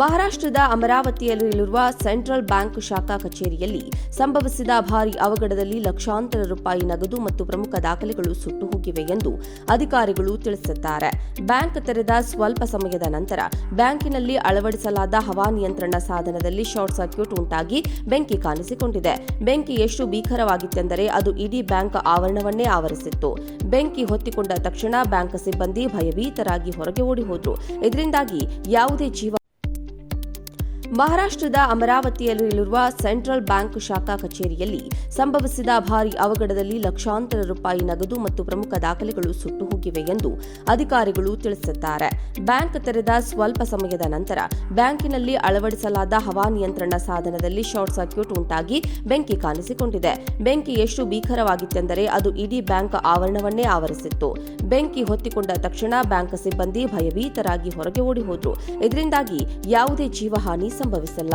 ಮಹಾರಾಷ್ಟ್ರದ ಅಮರಾವತಿಯಲ್ಲಿರುವ central bank ಶಾಖಾ ಕಚೇರಿಯಲ್ಲಿ ಸಂಭವಿಸಿದ ಭಾರೀ ಅವಘಡದಲ್ಲಿ ಲಕ್ಷಾಂತರ ರೂಪಾಯಿ ನಗದು ಮತ್ತು ಪ್ರಮುಖ ದಾಖಲೆಗಳು ಸುಟ್ಟು ಹೋಗಿವೆ ಎಂದು ಅಧಿಕಾರಿಗಳು ತಿಳಿಸಿದ್ದಾರೆ. ಬ್ಯಾಂಕ್ ತೆರೆದ ಸ್ವಲ್ಪ ಸಮಯದ ನಂತರ ಬ್ಯಾಂಕಿನಲ್ಲಿ ಅಳವಡಿಸಲಾದ ಹವಾನಿಯಂತ್ರಣ ಸಾಧನದಲ್ಲಿ ಶಾರ್ಟ್ ಸರ್ಕ್ಯೂಟ್ ಉಂಟಾಗಿ ಬೆಂಕಿ ಕಾಣಿಸಿಕೊಂಡಿದೆ. ಬೆಂಕಿ ಎಷ್ಟು ಭೀಕರವಾಗಿತ್ತೆಂದರೆ ಅದು ಇಡೀ ಬ್ಯಾಂಕ್ ಆವರಣವನ್ನೇ ಆವರಿಸಿತ್ತು. ಬೆಂಕಿ ಹೊತ್ತಿಕೊಂಡ ತಕ್ಷಣ ಬ್ಯಾಂಕ್ ಸಿಬ್ಬಂದಿ ಭಯಭೀತರಾಗಿ ಹೊರಗೆ ಓಡಿ ಹೋದ್ರು. ಇದರಿಂದಾಗಿ ಯಾವುದೇ ಜೀವ ಮಹಾರಾಷ್ಟ್ರದ ಅಮರಾವತಿಯಲ್ಲಿರುವ ಸೆಂಟ್ರಲ್ ಬ್ಯಾಂಕ್ ಶಾಖಾ ಕಚೇರಿಯಲ್ಲಿ ಸಂಭವಿಸಿದ ಭಾರೀ ಅವಘಡದಲ್ಲಿ ಲಕ್ಷಾಂತರ ರೂಪಾಯಿ ನಗದು ಮತ್ತು ಪ್ರಮುಖ ದಾಖಲೆಗಳು ಸುಟ್ಟು ಹೋಗಿವೆ ಎಂದು ಅಧಿಕಾರಿಗಳು ತಿಳಿಸಿದ್ದಾರೆ. ಬ್ಯಾಂಕ್ ತೆರೆದ ಸ್ವಲ್ಪ ಸಮಯದ ನಂತರ ಬ್ಯಾಂಕಿನಲ್ಲಿ ಅಳವಡಿಸಲಾದ ಹವಾನಿಯಂತ್ರಣ ಸಾಧನದಲ್ಲಿ ಶಾರ್ಟ್ ಸರ್ಕ್ಯೂಟ್ ಉಂಟಾಗಿ ಬೆಂಕಿ ಕಾಣಿಸಿಕೊಂಡಿದೆ. ಬೆಂಕಿ ಎಷ್ಟು ಭೀಕರವಾಗಿತ್ತೆಂದರೆ ಅದು ಇಡೀ ಬ್ಯಾಂಕ್ ಆವರಣವನ್ನೇ ಆವರಿಸಿತ್ತು. ಬೆಂಕಿ ಹೊತ್ತಿಕೊಂಡ ತಕ್ಷಣ ಬ್ಯಾಂಕ್ ಸಿಬ್ಬಂದಿ ಭಯಭೀತರಾಗಿ ಹೊರಗೆ ಓಡಿ ಹೋದ್ರು. ಇದರಿಂದಾಗಿ ಯಾವುದೇ ಜೀವಹಾನಿ ಸಂಭವಿಸಿಲ್ಲ.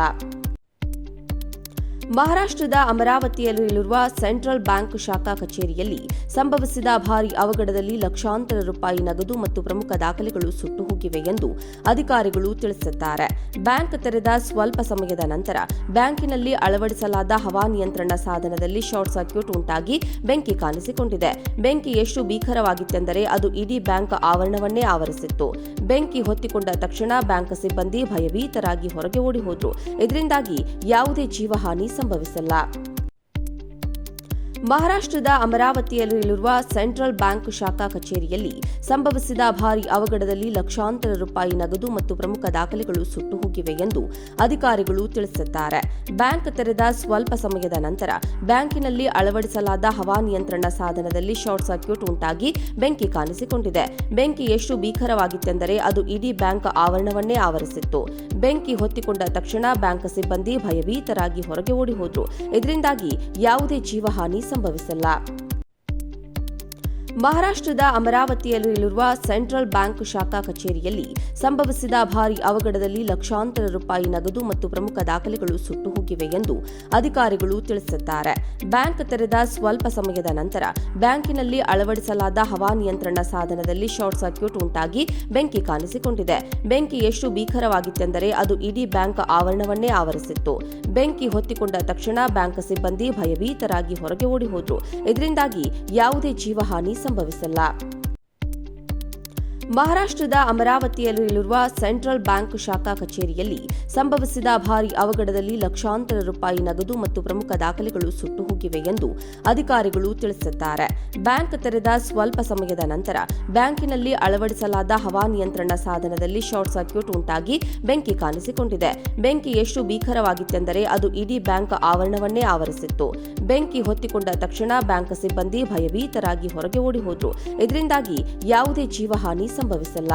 ಮಹಾರಾಷ್ಟ್ರದ ಅಮರಾವತಿಯಲ್ಲಿರುವ ಸೆಂಟ್ರಲ್ ಬ್ಯಾಂಕ್ ಶಾಖಾ ಕಚೇರಿಯಲ್ಲಿ ಸಂಭವಿಸಿದ ಭಾರಿ ಅವಘಡದಲ್ಲಿ ಲಕ್ಷಾಂತರ ರೂಪಾಯಿ ನಗದು ಮತ್ತು ಪ್ರಮುಖ ದಾಖಲೆಗಳು ಸುಟ್ಟು ಹೋಗಿವೆ ಎಂದು ಅಧಿಕಾರಿಗಳು ತಿಳಿಸಿದ್ದಾರೆ. ಬ್ಯಾಂಕ್ ತೆರೆದ ಸ್ವಲ್ಪ ಸಮಯದ ನಂತರ ಬ್ಯಾಂಕಿನಲ್ಲಿ ಅಳವಡಿಸಲಾದ ಹವಾನಿಯಂತ್ರಣ ಸಾಧನದಲ್ಲಿ ಶಾರ್ಟ್ ಸರ್ಕ್ಯೂಟ್ ಉಂಟಾಗಿ ಬೆಂಕಿ ಕಾಣಿಸಿಕೊಂಡಿದೆ. ಬೆಂಕಿ ಎಷ್ಟು ಭೀಕರವಾಗಿತ್ತೆಂದರೆ ಅದು ಇಡೀ ಬ್ಯಾಂಕ್ ಆವರಣವನ್ನೇ ಆವರಿಸಿತ್ತು. ಬೆಂಕಿ ಹೊತ್ತಿಕೊಂಡ ತಕ್ಷಣ ಬ್ಯಾಂಕ್ ಸಿಬ್ಬಂದಿ ಭಯಭೀತರಾಗಿ ಹೊರಗೆ ಓಡಿ ಹೋದ್ರು. ಇದರಿಂದಾಗಿ ಯಾವುದೇ ಜೀವಹಾನಿ ಸಂಭವಿಸಿಲ್ಲ. ಮಹಾರಾಷ್ಟ್ರದ ಅಮರಾವತಿಯಲ್ಲಿರುವ ಸೆಂಟ್ರಲ್ ಬ್ಯಾಂಕ್ ಶಾಖಾ ಕಚೇರಿಯಲ್ಲಿ ಸಂಭವಿಸಿದ ಭಾರಿ ಅವಘಡದಲ್ಲಿ ಲಕ್ಷಾಂತರ ರೂಪಾಯಿ ನಗದು ಮತ್ತು ಪ್ರಮುಖ ದಾಖಲೆಗಳು ಸುಟ್ಟು ಹೋಗಿವೆ ಎಂದು ಅಧಿಕಾರಿಗಳು ತಿಳಿಸಿದ್ದಾರೆ. ಬ್ಯಾಂಕ್ ತೆರೆದ ಸ್ವಲ್ಪ ಸಮಯದ ನಂತರ ಬ್ಯಾಂಕಿನಲ್ಲಿ ಅಳವಡಿಸಲಾದ ಹವಾನಿಯಂತ್ರಣ ಸಾಧನದಲ್ಲಿ ಶಾರ್ಟ್ ಸರ್ಕ್ಯೂಟ್ ಉಂಟಾಗಿ ಬೆಂಕಿ ಕಾಣಿಸಿಕೊಂಡಿದೆ. ಬೆಂಕಿ ಎಷ್ಟು ಭೀಕರವಾಗಿತ್ತೆಂದರೆ ಅದು ಇಡೀ ಬ್ಯಾಂಕ್ ಆವರಣವನ್ನೇ ಆವರಿಸಿತ್ತು. ಬೆಂಕಿ ಹೊತ್ತಿಕೊಂಡ ತಕ್ಷಣ ಬ್ಯಾಂಕ್ ಸಿಬ್ಬಂದಿ ಭಯಭೀತರಾಗಿ ಹೊರಗೆ ಓಡಿ ಹೋದ್ರು. ಇದರಿಂದಾಗಿ ಯಾವುದೇ ಜೀವಹಾನಿ ಸಂಭವಿಸಿಲ್ಲ. ಮಹಾರಾಷ್ಟ್ರದ ಅಮರಾವತಿಯಲ್ಲಿರುವ ಸೆಂಟ್ರಲ್ ಬ್ಯಾಂಕ್ ಶಾಖಾ ಕಚೇರಿಯಲ್ಲಿ ಸಂಭವಿಸಿದ ಭಾರೀ ಅವಘಡದಲ್ಲಿ ಲಕ್ಷಾಂತರ ರೂಪಾಯಿ ನಗದು ಮತ್ತು ಪ್ರಮುಖ ದಾಖಲೆಗಳು ಸುಟ್ಟು ಹೋಗಿವೆ ಎಂದು ಅಧಿಕಾರಿಗಳು ತಿಳಿಸಿದ್ದಾರೆ. ಬ್ಯಾಂಕ್ ತೆರೆದ ಸ್ವಲ್ಪ ಸಮಯದ ನಂತರ ಬ್ಯಾಂಕಿನಲ್ಲಿ ಅಳವಡಿಸಲಾದ ಹವಾನಿಯಂತ್ರಣ ಸಾಧನದಲ್ಲಿ ಶಾರ್ಟ್ ಸರ್ಕ್ಯೂಟ್ ಉಂಟಾಗಿ ಬೆಂಕಿ ಕಾಣಿಸಿಕೊಂಡಿದೆ. ಬೆಂಕಿ ಎಷ್ಟು ಭೀಕರವಾಗಿತ್ತೆಂದರೆ ಅದು ಇಡೀ ಬ್ಯಾಂಕ್ ಆವರಣವನ್ನೇ ಆವರಿಸಿತ್ತು. ಬೆಂಕಿ ಹೊತ್ತಿಕೊಂಡ ತಕ್ಷಣ ಬ್ಯಾಂಕ್ ಸಿಬ್ಬಂದಿ ಭಯಭೀತರಾಗಿ ಹೊರಗೆ ಓಡಿ ಹೋದ್ರು. ಇದರಿಂದಾಗಿ ಯಾವುದೇ ಜೀವಹಾನಿ ಸಂಭವಿಸಿಲ್ಲ. ಮಹಾರಾಷ್ಟ್ರದ ಅಮರಾವತಿಯಲ್ಲಿರುವ ಸೆಂಟ್ರಲ್ ಬ್ಯಾಂಕ್ ಶಾಖಾ ಕಚೇರಿಯಲ್ಲಿ ಸಂಭವಿಸಿದ ಭಾರಿ ಅವಘಡದಲ್ಲಿ ಲಕ್ಷಾಂತರ ರೂಪಾಯಿ ನಗದು ಮತ್ತು ಪ್ರಮುಖ ದಾಖಲೆಗಳು ಸುಟ್ಟು ಹೋಗಿವೆ ಎಂದು ಅಧಿಕಾರಿಗಳು ತಿಳಿಸಿದ್ದಾರೆ. ಬ್ಯಾಂಕ್ ತೆರೆದ ಸ್ವಲ್ಪ ಸಮಯದ ನಂತರ ಬ್ಯಾಂಕಿನಲ್ಲಿ ಅಳವಡಿಸಲಾದ ಹವಾನಿಯಂತ್ರಣ ಸಾಧನದಲ್ಲಿ ಶಾರ್ಟ್ ಸರ್ಕ್ಯೂಟ್ ಉಂಟಾಗಿ ಬೆಂಕಿ ಕಾಣಿಸಿಕೊಂಡಿದೆ. ಬೆಂಕಿ ಎಷ್ಟು ಭೀಕರವಾಗಿತ್ತೆಂದರೆ ಅದು ಇಡೀ ಬ್ಯಾಂಕ್ ಆವರಣವನ್ನೇ ಆವರಿಸಿತ್ತು. ಬೆಂಕಿ ಹೊತ್ತಿಕೊಂಡ ತಕ್ಷಣ ಬ್ಯಾಂಕ್ ಸಿಬ್ಬಂದಿ ಭಯಭೀತರಾಗಿ ಹೊರಗೆ ಓಡಿ ಹೋದ್ರು. ಇದರಿಂದಾಗಿ ಯಾವುದೇ ಜೀವಹಾನಿ ಸಂಭವಿಸಿಲ್ಲ.